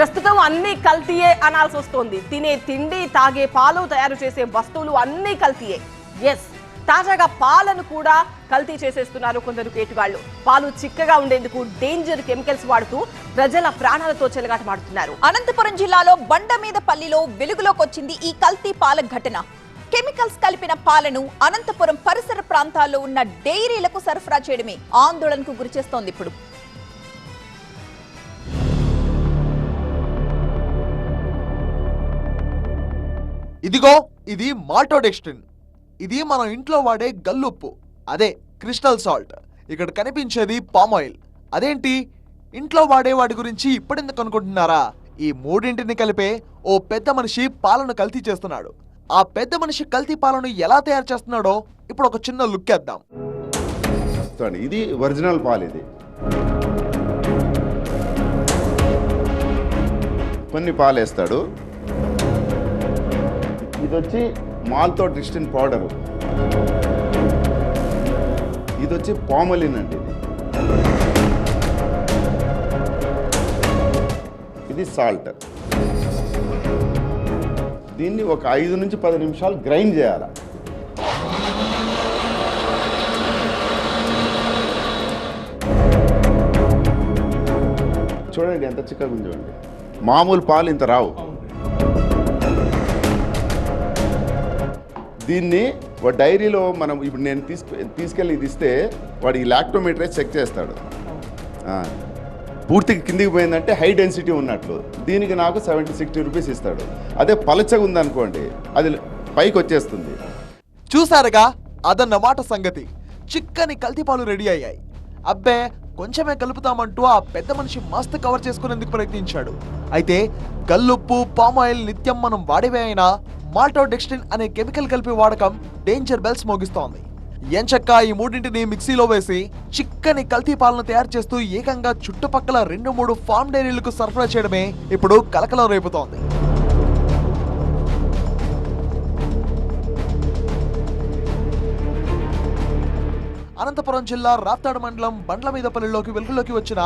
ప్రస్తుతం అన్ని కల్తీయే అనాల్సి వస్తోంది. తినే తిండి తాగే పాలు తయారు చేసే వస్తువులు అన్ని కల్తీయే. ఎస్ తాజాగా పాలను కూడా కల్తీ చేసేస్తున్నారు కొందరు కేటుగాళ్ళు పాలు చిక్కగా ఉండేందుకు డేంజర్ కెమికల్స్ వాడుతూ ప్రజల ప్రాణాలతో చెలగాటమాడుతున్నారు అనంతపురం జిల్లాలో బండ మీద పల్లిలో వెలుగులోకి వచ్చింది ఈ కల్తీ పాల ఘటన. కెమికల్స్ కలిపిన పాలను అనంతపురం పరిసర ప్రాంతాల్లో ఉన్న డైరీలకు సరఫరా చేయడమే ఆందోళనకు గురిచేస్తోంది ఇప్పుడు. ఇదిగో ఇది మాల్టోడెక్స్టిన్. ఇది మనం ఇంట్లో వాడే గల్లుప్పు. అదే క్రిస్టల్ సాల్ట్. ఇక్కడ కనిపించేది పామ్ ఆయిల్. అదేంటి? ఇంట్లో వాడే వాటి గురించి ఇప్పుడెందుకు అనుకుంటున్నారా? ఈ మూడింటిని కలిపే ఓ పెద్ద మనిషి పాలను కల్తీ చేస్తున్నాడు. ఆ పెద్ద మనిషి కల్తీ పాలను ఎలా తయారు చేస్తున్నాడో ఇప్పుడు ఒక చిన్న లుక్ వేద్దాం. ఇది ఒరిజినల్ పాలు ఇది. కొన్ని పాలు వేస్తాడు ఇది వచ్చి మాల్తో డిస్టిన్ పౌడరు. ఇది వచ్చి పామలిన్ అండి. ఇది సాల్ట్. దీన్ని ఒక ఐదు నుంచి పది నిమిషాలు గ్రైండ్ చేయాలి. చూడండి ఎంత చిక్కగా ఉంది చూడండి మామూలు పాలు ఇంత రావు. దీన్ని ఒక డైరీలో మనం ఇప్పుడు నేను తీసుకు తీసుకెళ్ళి ఇది ఇస్తే వాడు ఈ లాక్టోమీటరే చెక్ చేస్తాడు. పూర్తిగా కిందికి పోయిందంటే హై డెన్సిటీ ఉన్నట్లు. దీనికి నాకు సెవెంటీ సిక్స్టీ రూపీస్ ఇస్తాడు. అదే పలచగా ఉందనుకోండి అది పైకి వచ్చేస్తుంది. చూసారుగా? అదన్నమాట సంగతి. చిక్కని కల్తీపాలు రెడీ అయ్యాయి. అబ్బే కొంచెమే కలుపుతామంటూ ఆ పెద్ద మనిషి మస్తు కవర్ చేసుకునేందుకు ప్రయత్నించాడు. అయితే గల్లుప్పు పామాయిల్ నిత్యం మనం వాడేవే అయినా మాల్టోడెక్స్టిన్ అనే కెమికల్ కలిపి వాడకం డేంజర్ బెల్స్ మోగిస్తోంది. ఎంచక్క ఈ మూడింటిని మిక్సీలో వేసి చిక్కని కల్తీ పాలను తయారు చేస్తూ ఏకంగా చుట్టుపక్కల రెండు మూడు ఫామ్ డైరీలకు సరఫరా చేయడమే ఇప్పుడు కలకలం రేపుతోంది. అనంతపురం జిల్లా రాప్తాడు మండలం బండ్ల మీదపల్లిలోకి వెలుగులోకి వచ్చిన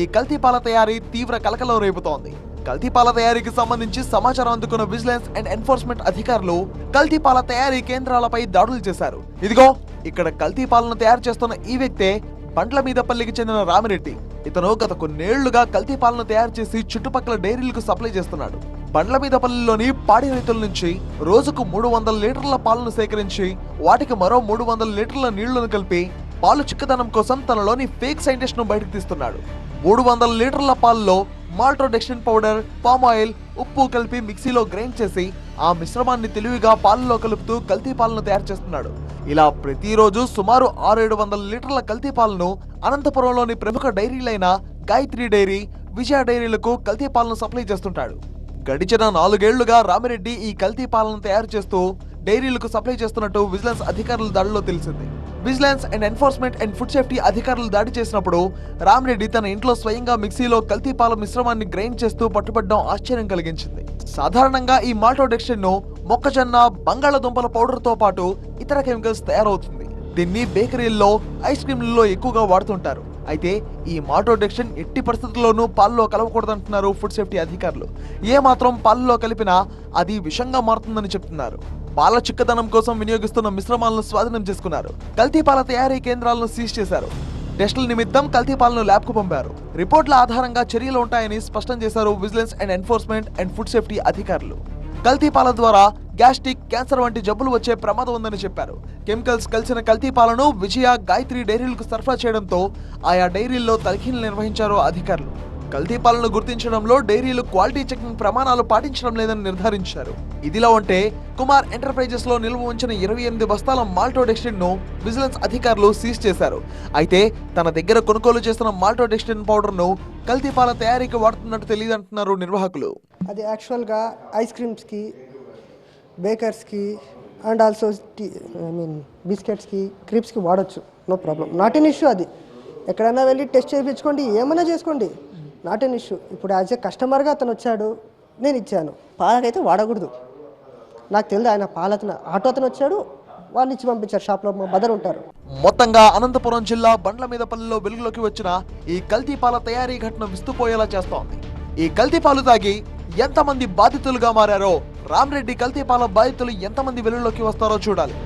ఈ కల్తీపాల తయారీ తీవ్ర కలకలం రేపుతోంది. కల్తీపాల తయారీకి సంబంధించి సమాచారం అందుకున్న విజిలెన్స్ అండ్ ఎన్ఫోర్స్మెంట్ అధికారులు కల్తీపాల తయారీ కేంద్రాలపై దాడులు చేశారు. ఇదిగో ఇక్కడ కల్తీ పాలను తయారు చేస్తున్న ఈ వ్యక్తే బండ్ల మీదపల్లికి చెందిన రామిరెడ్డి. ఇతను గత కొన్నేళ్ళుగా కల్తీపాలను తయారు చేసి చుట్టుపక్కల డైరీలకు సప్లై చేస్తున్నాడు. బండ్ల మీదపల్లిలోని పాడి రైతుల నుంచి రోజుకు మూడు వందల లీటర్ల పాలను సేకరించి వాటికి మరో మూడు వందల లీటర్ల నీళ్ళను కలిపి పాలు చిక్కదనం కోసం తనలోని ఫేక్ సైంటిస్ట్ను బయటకు తీస్తున్నాడు. మూడు వందల లీటర్ల పాలలో మాల్ట్రోడెక్షన్ పౌడర్ పామ్ ఆయిల్ ఉప్పు కలిపి మిక్సీలో గ్రైండ్ చేసి ఆ మిశ్రమాన్ని తెలివిగా పాలలో కలుపుతూ కల్తీ పాలను తయారు చేస్తున్నాడు. ఇలా ప్రతిరోజు సుమారు ఆరు ఏడు వందల లీటర్ల కల్తీ పాలను అనంతపురంలోని ప్రముఖ డైరీలైన గాయత్రి డైరీ విజయ డైరీలకు కల్తీ పాలను సప్లై చేస్తుంటాడు. గడిచిన నాలుగేళ్ళుగా రామిరెడ్డి ఈ కల్తీ పాలను తయారు చేస్తూ డైరీలకు సప్లై చేస్తున్నట్టు విజిలెన్స్ అధికారుల దాడిలో తెలిసింది. Vigilance and enforcement and food safety అధికారులు దాడి చేసినప్పుడు రామిరెడ్డి తన ఇంట్లో స్వయంగా మిక్సీలో కల్తీ పాల మిశ్రమాన్ని గ్రైండ్ చేస్తూ పట్టుబడడం ఆశ్చర్యం కలిగించింది. సాధారణంగా ఈ మాల్టోడెక్షన్ను మొక్కజొన్న బంగాళదుంపల పౌడర్తో పాటు ఇతర కెమికల్స్ తయారవుతుంది. దీన్ని బేకరీల్లో ఐస్ క్రీమ్లలో ఎక్కువగా వాడుతుంటారు. అయితే ఈ మాటోడెక్షన్ ఎట్టి పరిస్థితుల్లోనూ పాల్లో కలవకూడదంటున్నారు ఫుడ్ సేఫ్టీ అధికారులు. ఏ మాత్రం పాలలో కలిపినా అది విషంగా మారుతుందని చెప్తున్నారు. పాల చిక్కదనం కోసం వినియోగిస్తున్న మిశ్రమాలను స్వాధీనం చేసుకున్నారు. కల్తీ పాల తయారీ కేంద్రాలను సీజ్ చేశారు. టెస్టుల నిమిత్తం కల్తీ పాలను ల్యాబ్కు పంపారు. రిపోర్ట్ల ఆధారంగా చర్యలు ఉంటాయని స్పష్టం చేశారు vigilance and enforcement and food safety అధికారులు. కల్తీ పాల ద్వారా గ్యాస్ట్రిక్ క్యాన్సర్ వంటి జబ్బులు వచ్చే ప్రమాదం ఉందని చెప్పారు. కెమికల్స్ కలిసిన కల్తీ పాలను విజయ గాయత్రి డైరీలకు సరఫరా చేయడంతో ఆయా డైరీల్లో తనిఖీలు నిర్వహించారు అధికారులు. కల్తీ పాలను గుర్తించడంలో డైరీలు క్వాలిటీ చెకింగ్ ప్రమాణాలు పాటించడం లేదని నిర్ధారించారు. ఇదిలా ఉంటే కుమార్ ఎంటర్ప్రైజెస్లో నిల్వ ఉంచిన ఇరవై ఎనిమిది బస్తాల మాల్టోడెక్స్టిన్ను విజిలెన్స్ అధికారులు సీజ్ చేశారు. అయితే తన దగ్గర కొనుగోలు చేస్తున్న మాల్టోడెక్స్టిన్ పౌడర్ను కల్తీ పాల తయారీకి వాడుతున్నట్టు తెలియదంటున్నారు నిర్వాహకులు. అది యాక్చువల్గా ఐస్ క్రీమ్స్కి బేకర్స్కి and also tea I mean బిస్కెట్స్కి క్రిప్స్కి వాడచ్చు. No problem. Not in issue అది. ఎక్కడైనా వెళ్ళి టెస్ట్ చేయించుకోండి ఏమైనా చేసుకోండి. నాట్ ఎన్ ఇష్యూ ఇప్పుడు యాజ్ ఏ కస్టమర్గా అతను వచ్చాడు నేను ఇచ్చాను. పాలకైతే వాడకూడదు. నాకు తెలియదు ఆయన పాలతను ఆటో అతను వచ్చాడు వాళ్ళు ఇచ్చి పంపించారు షాప్లో మా బదర్ ఉంటారు. మొత్తంగా అనంతపురం జిల్లా బండ్ల మీద పల్లెలో వెలుగులోకి వచ్చిన ఈ కల్తీ పాల తయారీ ఘటన విస్తుపోయేలా చేస్తోంది. ఈ కల్తీ పాలు తాగి ఎంతమంది బాధితులుగా మారారో రామ్రెడ్డి కల్తీ పాల బాధితులు ఎంతమంది వెలుగులోకి వస్తారో చూడాలి.